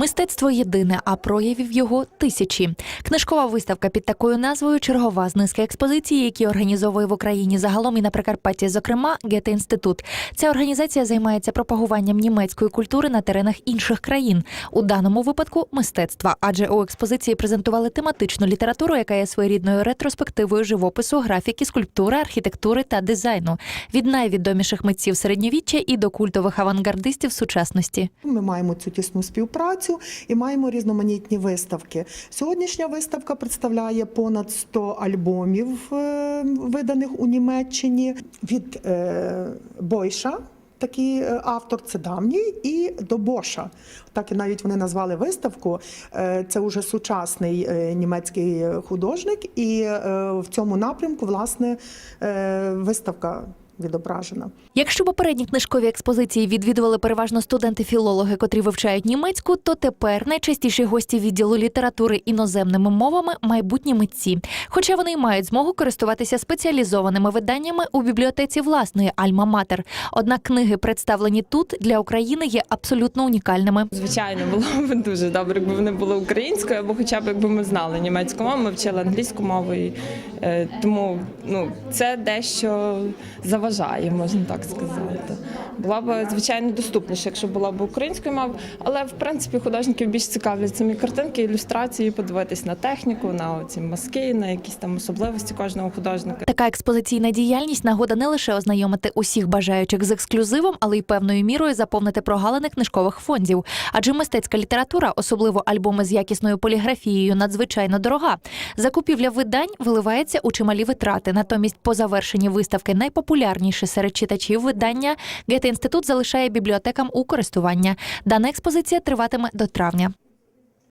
Мистецтво єдине, а проявів його тисячі. Книжкова виставка під такою назвою чергова з низки експозицій, які організовує в Україні загалом і на Прикарпатті, зокрема Гете інститут. Ця організація займається пропагуванням німецької культури на теренах інших країн, у даному випадку мистецтва, адже у експозиції презентували тематичну літературу, яка є своєрідною ретроспективою живопису, графіки, скульптури, архітектури та дизайну від найвідоміших митців середньовіччя і до культових авангардистів сучасності. Ми маємо цю тісну співпрацю і маємо різноманітні виставки. Сьогоднішня виставка представляє понад 100 альбомів, е, виданих у Німеччині від е, Бойша. Такий е, автор це давній, і до Боша. Так і навіть вони назвали виставку. Це вже сучасний німецький художник, і в цьому напрямку власне виставка відображена. Якщо попередні книжкові експозиції відвідували переважно студенти-філологи, котрі вивчають німецьку, то тепер найчастіші гості відділу літератури іноземними мовами майбутні митці. Хоча вони й мають змогу користуватися спеціалізованими виданнями у бібліотеці власної Альма-Матер. Однак книги, представлені тут для України, є абсолютно унікальними. Звичайно, було б дуже добре, якби вони були українською, або хоча б якби ми знали німецьку мову, ми вчили англійську мову. І, е, тому ну, це дещо заважає, можна так сказати. Була б, звичайно, доступніше, якщо була б українською мовою, але в принципі художників більш цікавлять самі картинки, ілюстрації, подивитись на техніку, на ці маски, на якісь там особливості кожного художника. Така експозиційна діяльність нагода не лише ознайомити усіх бажаючих з ексклюзивом, але й певною мірою заповнити прогалини книжкових фондів. Адже мистецька література, особливо альбоми з якісною поліграфією, надзвичайно дорога. Закупівля видань виливається у чималі витрати. Натомість, по завершенні виставки найпопулярніше серед читачів видання Гете інститут залишає бібліотекам у користування. Дана експозиція триватиме до травня.